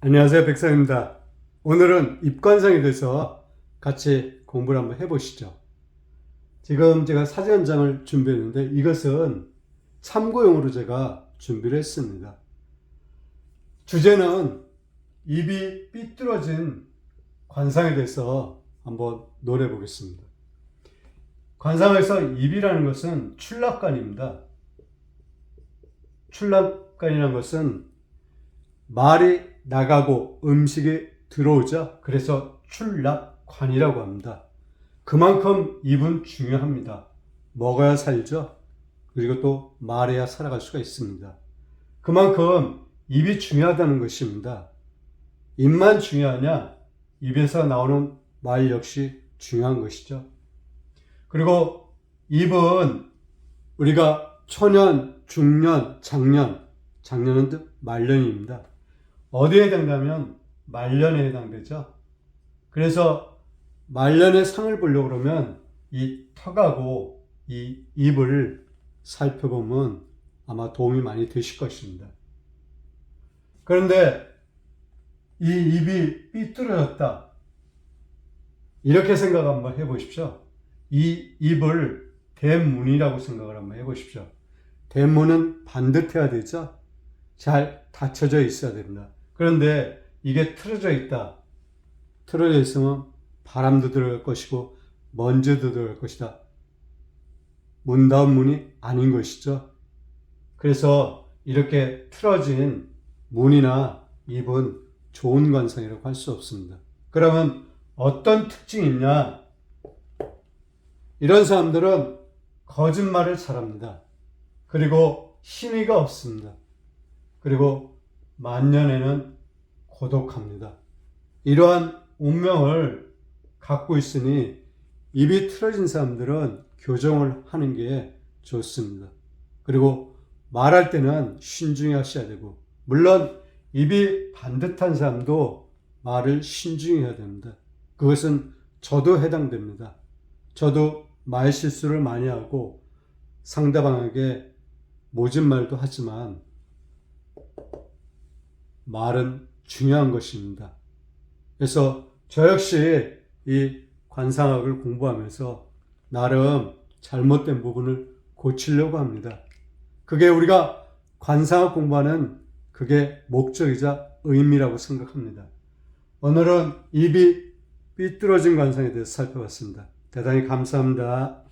안녕하세요. 백상입니다. 오늘은 입관상에 대해서 같이 공부를 한번 해보시죠. 지금 제가 사진 한 장을 준비했는데 이것은 참고용으로 제가 준비를 했습니다. 주제는 입이 삐뚤어진 관상에 대해서 한번 노래 보겠습니다. 관상에서 입이라는 것은 출납관입니다. 출납관이라는 것은 말이 나가고 음식이 들어오죠. 그래서 출납관이라고 합니다. 그만큼 입은 중요합니다. 먹어야 살죠. 그리고 또 말해야 살아갈 수가 있습니다. 그만큼 입이 중요하다는 것입니다. 입만 중요하냐? 입에서 나오는 말 역시 중요한 것이죠. 그리고 입은 우리가 초년, 중년, 장년, 장년은 즉 말년입니다. 어디에 해당되면 말년에 해당되죠. 그래서 말년의 상을 보려고 그러면 이 턱하고 이 입을 살펴보면 아마 도움이 많이 되실 것입니다. 그런데 이 입이 삐뚤어졌다. 이렇게 생각 한번 해보십시오. 이 입을 대문이라고 생각을 한번 해보십시오. 대문은 반듯해야 되죠. 잘 닫혀져 있어야 됩니다. 그런데 이게 틀어져 있다. 틀어져 있으면 바람도 들어갈 것이고 먼지도 들어갈 것이다. 문다운 문이 아닌 것이죠. 그래서 이렇게 틀어진 문이나 입은 좋은 관상이라고 할 수 없습니다. 그러면 어떤 특징이 있냐? 이런 사람들은 거짓말을 잘합니다. 그리고 힘의가 없습니다. 그리고 만년에는 고독합니다. 이러한 운명을 갖고 있으니 입이 틀어진 사람들은 교정을 하는 게 좋습니다. 그리고 말할 때는 신중히 하셔야 되고, 물론 입이 반듯한 사람도 말을 신중히 해야 됩니다. 그것은 저도 해당됩니다. 저도 말 실수를 많이 하고 상대방에게 모진 말도 하지만 말은 중요한 것입니다. 그래서 저 역시 이 관상학을 공부하면서 나름 잘못된 부분을 고치려고 합니다. 그게 우리가 관상학 공부하는 그게 목적이자 의미라고 생각합니다. 오늘은 입이 삐뚤어진 관상에 대해서 살펴봤습니다. 대단히 감사합니다.